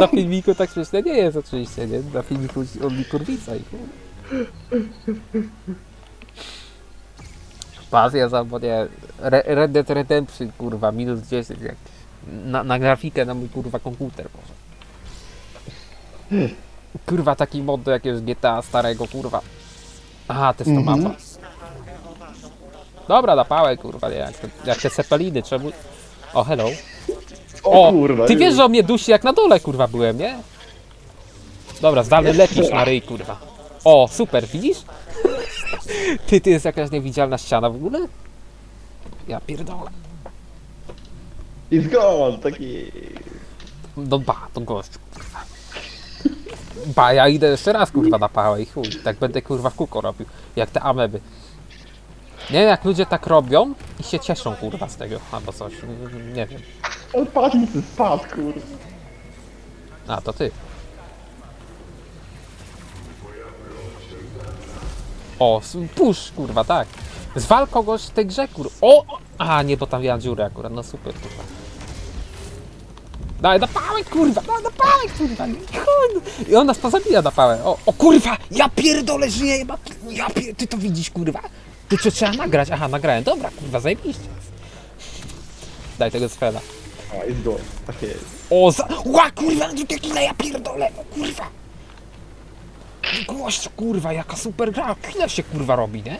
na filmiku tak śmieszne nie jest oczywiście, nie? Na filmiku on mi kurwica i. Pasja za, Re- Red Dead Redemption, kurwa, minus 10, jak na, na grafikę na mój, kurwa, komputer, może. Kurwa, taki mod do jakiegoś GTA starego, kurwa. Aha, to jest to Mhm. mapa. Dobra, na pałę, kurwa, nie, jak te, jak te cepeliny, czemu... O, hello. O, O, kurwa. ty wiesz, że on mnie dusi jak na dole, kurwa, byłem, nie? Dobra, zdalny lecisz na ryj, kurwa. O, super, widzisz? Ty, ty jest jakaś niewidzialna ściana w ogóle? Ja pierdolę. I zgon, taki... No ba, to gościu, kurwa. Ba, ja idę jeszcze raz, kurwa, na pałę i chuj. Tak będę, kurwa, w kółko robił. Jak te ameby. Nie wiem, jak ludzie tak robią i się cieszą, kurwa, z tego. Albo coś, nie wiem. On patrz mi spadł, kurwa. A, to ty. O, push, kurwa, tak. Zwal kogoś w tej grze, kurwa. O! A, nie, bo tam ja dziurę akurat, no super, kurwa. Daj, na pałę, kurwa, daj, na pałę, kurwa, nie, chuj. I on nas pozabija na pałę. O, o, kurwa, ja pierdolę, żyję, jeba, ja pier... ty to widzisz, kurwa. Ty co trzeba nagrać? Aha, nagrałem, dobra, kurwa, zajebiście. Daj tego sfera. A, i zgon, tak jest. O, za... Ła, kurwa, drugie kile, ja pierdolę, o kurwa. Gość, kurwa, jaka super gra, kile się kurwa robi, nie?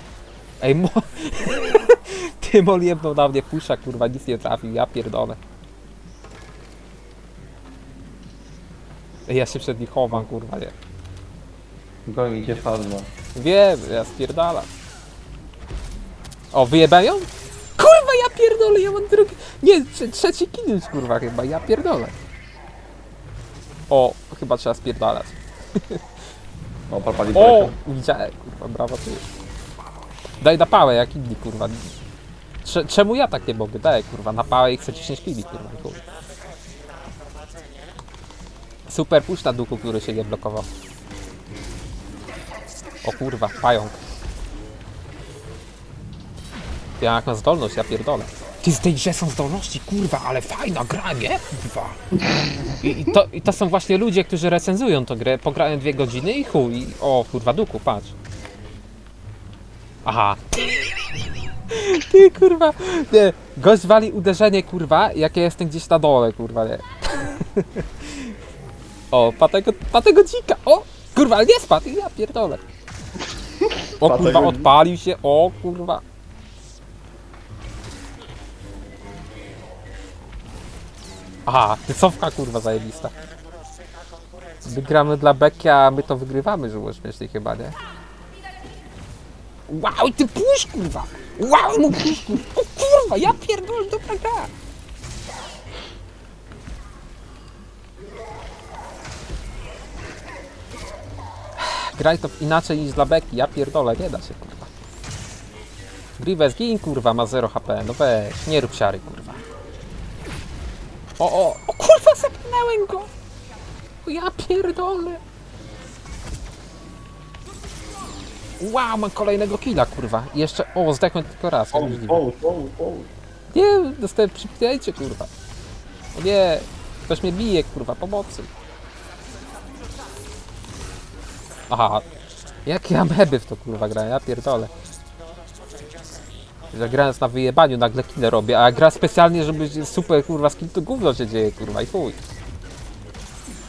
Ej, mo... Ty mol jebnął na mnie pusza, kurwa, nic nie trafił, ja pierdolę. Ej, Ja się przed nich chowam, kurwa, nie. Goni cię farma. Wiem, ja spierdalam. O, wyjebają? Kurwa, ja pierdolę, ja mam drugi... Nie, trze- trzeci już, kurwa, chyba, ja pierdolę. O, chyba trzeba spierdalać. O, parpali O, widziałem, kurwa, brawo ty. Daj na pałę, jak inni, kurwa. Cze- czemu ja tak nie mogę? Daj, kurwa, na pałę i chcę 10 kili, kurwa, chuj. Super push na duchu, który się nie blokował. O kurwa, pająk. Jak ma zdolność, ja pierdolę. Ty z tej grze są zdolności, kurwa, ale fajna gra, nie? Kurwa. I, i, to, I to są właśnie ludzie, którzy recenzują tę grę, pograją dwie godziny i chuj. I, o, kurwa, duku, patrz. Aha. Ty, kurwa. Nie, gość wali uderzenie, kurwa, jak ja jestem gdzieś na dole, kurwa, nie. O, patego, patego dzika, o! Kurwa, ale nie spadł, ja pierdolę. O kurwa, odpalił się, o kurwa. Aha, ty cofka kurwa zajebista. Wygramy dla Beki, a my to wygrywamy, że było śmiesznie chyba, nie? Wow, ty pusz kurwa! Wow, mu pusz kurwa! O kurwa, ja pierdolę, dobra gra! Graj to inaczej niż dla Beki, ja pierdolę, nie da się kurwa. Grievous gin kurwa, ma 0 HP, no weź, nie rób siary kurwa. O, o, o kurwa, zepchnąłem go! O, ja pierdolę! Wow, mam kolejnego killa kurwa. I jeszcze, o, zdechłem tylko raz, O, możliwe. o, o, o. Nie, dostałem przypnięcie kurwa. O nie, ktoś mnie bije kurwa, pomocy. Aha, jak ja meby w to kurwa grałem, ja pierdolę. Że grając na wyjebaniu nagle kile robię, a gra specjalnie, żeby super kurwa z kim to gówno się dzieje kurwa i chuj.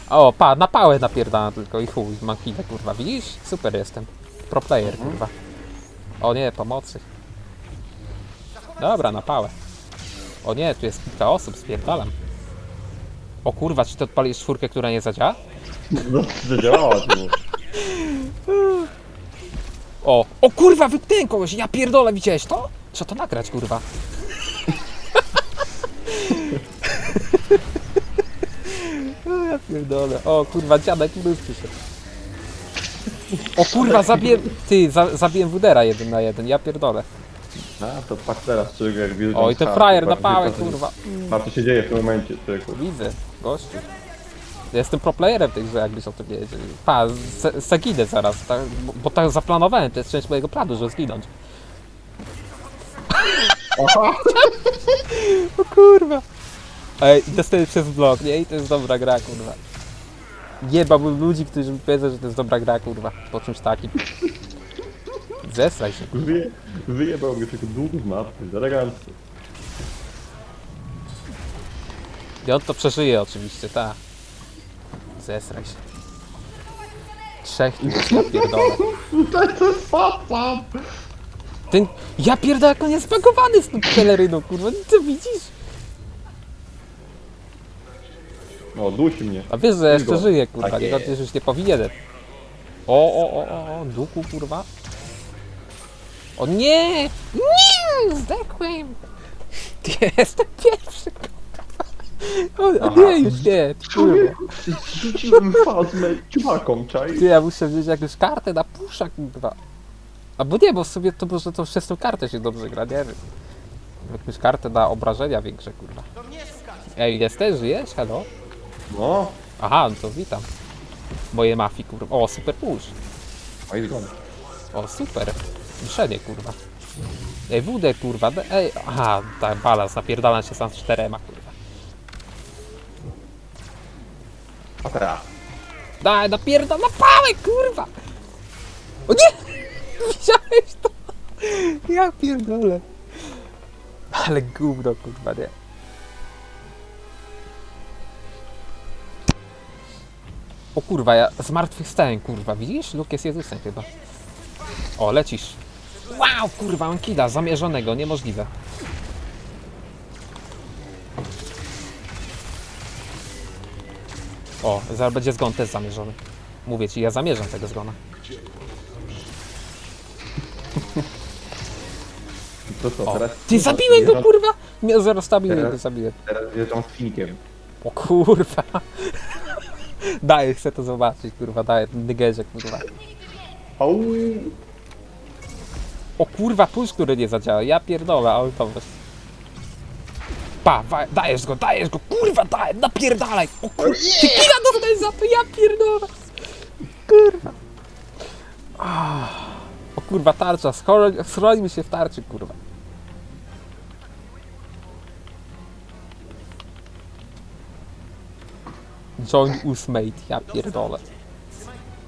O, pa, na pałę napierdalam tylko i chuj, mam kile kurwa, widzisz? Super jestem. Pro player kurwa. O nie, pomocy. Dobra, na pałę. O nie, tu jest kilka osób, spierdalam. O kurwa, czy ty odpalisz czwórkę, która nie zadziała? No, zadziałała tu. O, o kurwa, wypnęłem kogoś, ja pierdolę, widziałeś to? Trzeba to nagrać, kurwa. O, ja pierdolę. O kurwa, dziadek był przyszedł. O kurwa, zabiję, ty, za, zabiłem Wudera jeden na jeden, ja pierdolę. A, to patrz teraz, czego jak widzę. O, i ten frajer na pałę, kurwa. A co się dzieje w tym momencie, człowieku. Widzę, gościu. Ja jestem pro playerem tej grze, jakbyś o tym wiedział. Pa, se- se ginę zaraz, tak, bo, bo tak zaplanowałem, to jest część mojego planu, żeby zginąć. o kurwa. Ej, i dostaję przez blok, nie? I to jest dobra gra, kurwa. Jebałbym ludzi, którzy mi powiedzą, że to jest dobra gra, kurwa, po czymś takim. Zesraj się. Wyje, wyjebał mnie tylko długo z mapy, elegancko. I on to przeżyje oczywiście, tak. Zesraj się. Trzech ja pierdolę. To, jest fapa! Ten... Ja pierdolę, jak on jest zbagowany z tą peleryną, kurwa, ty widzisz? No, dusi mnie. A wiesz, że jeszcze żyje, kurwa, Tak nie już nie powinienem. O, o, o, o, o, duchu, kurwa. O nie! Nie! Zdechłem! Jestem pierwszy. O, o nie, już nie. Człowieku, rzuciłem fazmę ciupaką, czaj? Ty, ja muszę wziąć jakąś kartę na pusza, kurwa. Albo nie, bo w sobie to może to przez tą kartę się dobrze gra, nie wiem. Jakąś kartę na obrażenia większe, kurwa. Ej, jesteś, żyjesz? Hello? No, Aha, no to witam. Moje mafii, kurwa. O, super push. a i. O, super. Muszenie, kurwa. Ej, WD, kurwa. Ej, aha, tak, balans, napierdalam się sam z czterema, kurwa. A teraz. Daj, napierdam na pałę, kurwa! O nie! Widziałeś to? Ja pierdolę. Ale gówno, kurwa, nie. O kurwa, ja zmartwychwstałem, kurwa, widzisz? Luke jest Jezusem chyba. O, lecisz. Wow, kurwa, on kida, zamierzonego, niemożliwe. O, zaraz będzie zgon też zamierzony. Mówię ci, ja zamierzam tego zgona. To co, O, teraz... ty zabiłem go, kurwa! Miał zero stabilny, Teraz- go zabiłem. Teraz wjeżdżam z finikiem. O kurwa. Daję, chcę to zobaczyć, kurwa, daję ten dygerze, kurwa. Au! O kurwa, puls, który nie zadziała, ja pierdolę, ale to weź. Pa, wa- dajesz go, dajesz go, kurwa, daj, napierdalaj! O kurwa, ty kila dostałeś za to, ja pierdolę! Kurwa. Ah. O kurwa, tarcza, schroń- schrońmy się w tarczy, kurwa. Join Usmate, ja pierdolę.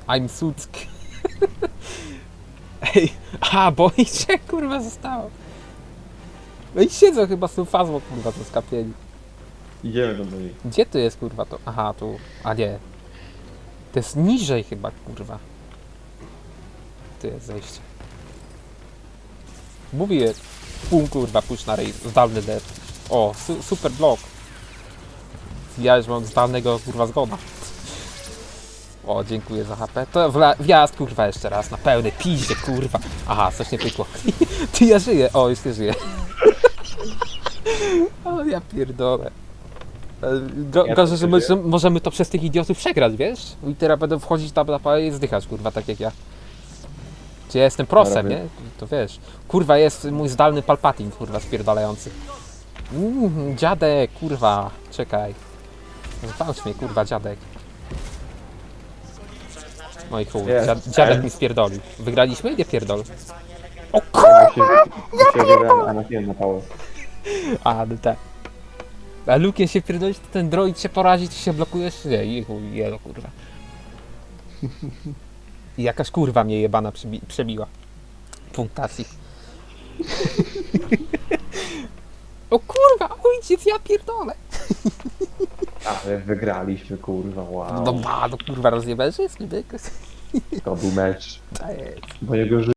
I'm Suck. Ej, a, bo i trzech kurwa zostało. No i siedzą chyba z tą fazmą kurwa to skapieni. Idziemy do niej. Gdzie to jest kurwa to? Aha, tu. A nie. To jest niżej chyba kurwa. Tu jest zejście. Mówię. Pum kurwa, pójść na rej. Zdalny dead. O, su super blok. Ja już mam zdalnego kurwa zgoda. O, dziękuję za HP. To wjazd kurwa jeszcze raz na pełny piździe kurwa. Aha, coś nie pykło. Ty ja żyję. O, już nie żyję. o, ja pierdolę. E, Go, gorzej, że, my, że możemy to przez tych idiotów przegrać, wiesz? I teraz będę wchodzić tam na pałę i zdychać, kurwa, tak jak ja. Czy ja jestem prosem, nie? To wiesz. Kurwa, jest mój zdalny palpatin, kurwa, spierdalający. Mm, dziadek, kurwa, czekaj. Zwałć mnie, kurwa, dziadek. No i chuj, Jest. dziad, dziadek mi spierdolił. Wygraliśmy? Nie pierdol. O kurwa! Ja się, ja się wybrałem, a na pałę. A, no tak. A Lukiem się pierdolić, to ten droid się porazi, ty się blokujesz? Nie, i chuj, jelo, kurwa. I jakaś kurwa mnie jebana przebi przebiła. Punktacji. o kurwa, ojciec, ja pierdolę. Ale wygraliśmy, kurwa, wow. No ba, no kurwa, rozjebałeś wszystkim, To był mecz. To jest. Mojego życia.